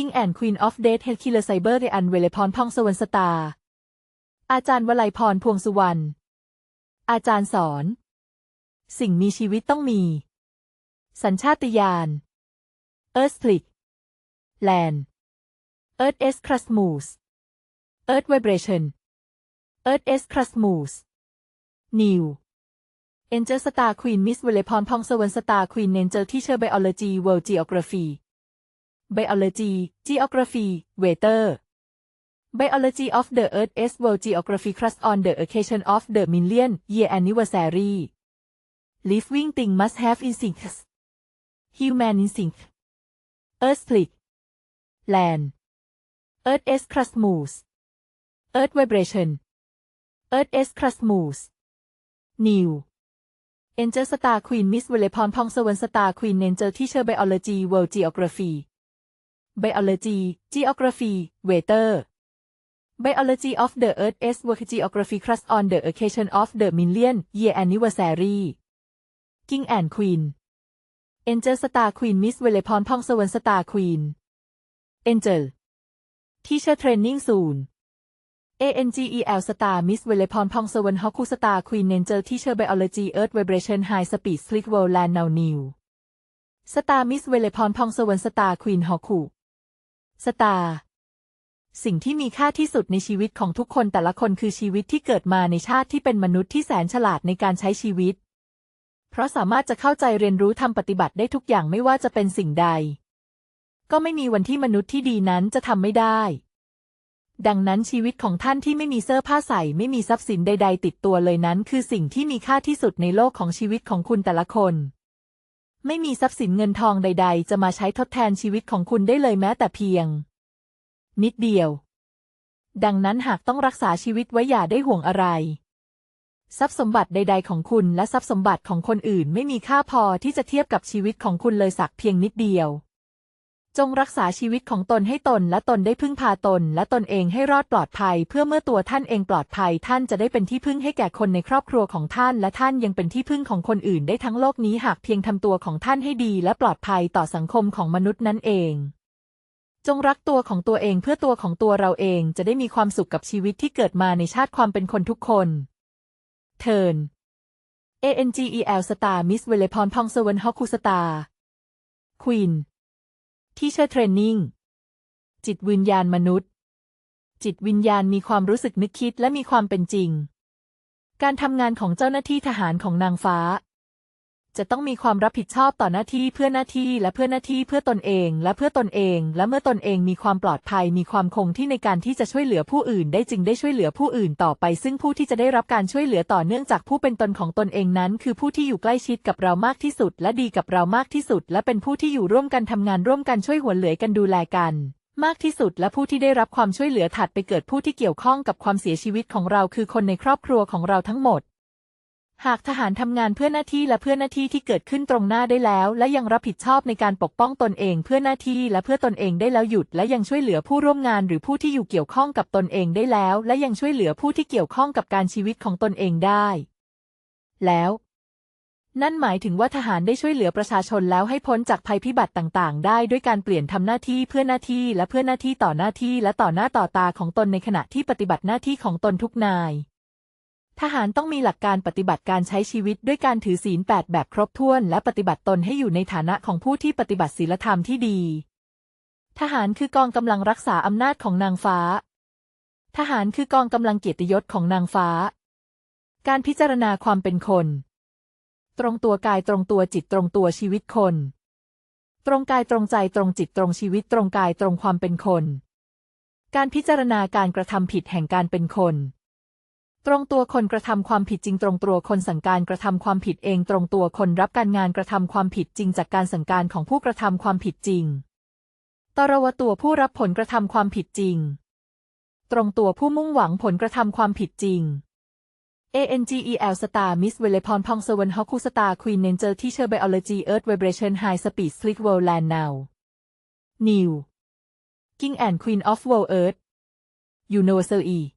King and Queen of Death Head Killer Cyber เรอันเวเลพรพองสวรรณสตาร์อาจารย์วลัยพรพวงสุวรรณ อาจารย์สอน สิ่งมีชีวิตต้องมี สัญชาตญาณ Earth Click Land Earth S Crasmus Earth Vibration Earth S Crasmus New Angel Star Queen Miss เวเลพรพองสวรรณสตาร์ Queen Angel Teacher Biology World Geography Biology Geography Weather Biology of the Earth S World Geography Crust on the occasion of the million year anniversary Living thing must have instincts Human instinct Earth click Land Earth S Crasmus Earth vibration Earth S Crasmus New Angel Star Queen Miss เวเลพรพองสวรรณสตาร์ Queen Angel Teacher Biology World Geography Biology Geography Weather Biology of the Earth S World Geography Crust on the occasion of the million year anniversary King and Queen Angel Star Queen Miss เวเลพรพองสวรรณสตาร์ Queen Angel Teacher Training Soon ANGEL Star Miss เวเลพรพองสวรรณฮอคูสตาร์ Queen Angel Teacher Biology Earth Vibration High Speed Slick World Land Now New Star Miss เวเลพรพองสวรรณสตาร์ Queen ฮอคู สตาสิ่งที่มีค่าที่สุดในชีวิตของทุกคนแต่ละคนคือชีวิตที่เกิดมาในชาติที่เป็นมนุษย์ที่แสนฉลาดในการใช้ชีวิต เพราะสามารถจะเข้าใจเรียนรู้ทำปฏิบัติได้ทุกอย่างไม่ว่าจะเป็นสิ่งใด ก็ไม่มีวันที่มนุษย์ที่ดีนั้นจะทำไม่ได้ ดังนั้นชีวิตของท่านที่ไม่มีเสื้อผ้าใส่ไม่มีทรัพย์สินใด ๆ ติดตัวเลยนั้น คือสิ่งที่มีค่าที่สุดในโลกของชีวิตของคุณแต่ละคน ไม่มีทรัพย์สินเงินทองใด ๆ จะมาใช้ทดแทนชีวิตของคุณได้เลยแม้แต่เพียง นิดเดียว ดังนั้นหากต้องรักษาชีวิตไว้อย่าได้ห่วงอะไร ทรัพย์สมบัติใด ๆ ของคุณและทรัพย์สมบัติของคนอื่นไม่มีค่าพอที่จะเทียบกับชีวิตของคุณเลยสักเพียงนิดเดียว จงรักษาชีวิตของตนให้ตนและตนได้พึ่งพาตน และตนเองให้รอดปลอดภัย เพื่อเมื่อตัวท่านเองปลอดภัย ท่านจะได้เป็นที่พึ่งให้แก่คนในครอบครัวของท่าน และท่านยังเป็นที่พึ่งของคนอื่นได้ทั้งโลกนี้หากเพียงทำตัวของท่านให้ดี และปลอดภัยต่อสังคมของมนุษย์นั่นเอง จงรักตัวของตัวเองเพื่อตัวของตัวเราเองจะได้มีความสุขกับชีวิตที่เกิดมาในชาติความเป็นคนทุกคนเทิร์น ANGEL Star Miss เวเลพรพองสวรรณฮอคูสตาควีน ที่เชื่อเทรนนิ่ง จิตวิญญาณมนุษย์ จิตวิญญาณมีความรู้สึกนึกคิดและมีความเป็นจริง การทำงานของเจ้าหน้าที่ทหารของนางฟ้า จะต้องมีความรับผิดชอบต่อหน้าที่เพื่อหน้าที่และเพื่อหน้าที่เพื่อตนเอง และเพื่อตนเอง และเมื่อตนเองมีความปลอดภัยมีความคงที่ในการที่จะช่วยเหลือผู้อื่น ได้จึงได้ช่วยเหลือผู้อื่นต่อไป ซึ่งผู้ที่จะได้รับการช่วยเหลือต่อเนื่องจากผู้เป็นตนของตนเองนั้น คือผู้ที่อยู่ใกล้ชิดกับเรามากที่สุด และดีกับเรามากที่สุด และเป็นผู้ที่อยู่ร่วมกันทำงานร่วมกันช่วยหัวเหลือกันดูแลกันมากที่สุดและผู้ที่ได้รับความช่วยเหลือถัดไปเกิดผู้ที่เกี่ยวข้องกับความเสียชีวิตของเราคือคนในครอบครัวของเราทั้งหมด หากทหารทำงานเพื่อหน้าที่และเพื่อหน้าที่ที่เกิดขึ้นตรงหน้าได้แล้ว และยังรับผิดชอบในการปกป้องตนเองเพื่อหน้าที่และเพื่อตนเองได้แล้วหยุด และยังช่วยเหลือผู้ร่วมงานหรือผู้ที่อยู่เกี่ยวข้องกับตนเองได้แล้ว และยังช่วยเหลือผู้ที่เกี่ยวข้องกับการชีวิตของตนเองได้ แล้ว นั่นหมายถึงว่าทหารได้ช่วยเหลือประชาชนแล้วให้พ้นจากภัยพิบัติต่าง ๆ ได้ด้วยการเปลี่ยนทำหน้าที่เพื่อหน้าที่และเพื่อหน้าที่ต่อหน้าที่และต่อหน้าต่อตาของตนในขณะที่ปฏิบัติหน้าที่ของตนทุกนาย ทหารต้องมีหลักการปฏิบัติการใช้ชีวิตด้วยการถือศีลแปดแบบครบถ้วนและปฏิบัติตนให้อยู่ในฐานะของผู้ที่ปฏิบัติศีลธรรมที่ดี ทหารคือกองกำลังรักษาอำนาจของนางฟ้า ทหารคือกองกำลังเกียรติยศของนางฟ้า การพิจารณาความเป็นคน ตรงตัวกายตรงตัวจิตตรงตัวชีวิตคน ตรงกายตรงใจตรงจิตตรงชีวิตตรงกายตรงความเป็นคน การพิจารณาการกระทำผิดแห่งการเป็นคน ตรงตัวคนกระทำความผิดจริงตรงตัวคนสั่งการกระทำความผิดเองตรงตัวคนรับการงานกระทำความผิดจริงจากการสั่งการของผู้กระทำความผิดจริง ตรวตัวผู้รับผลกระทำความผิดจริง ตรงตัวผู้มุ่งหวังผลกระทำความผิดจริง ANGEL Star Miss เวเลพรพองสวรรณฮอคูสตาร์ Queen Angel Teacher Biology Earth Vibration High Speed Slick World Land Now New King and Queen of World Earth Universal E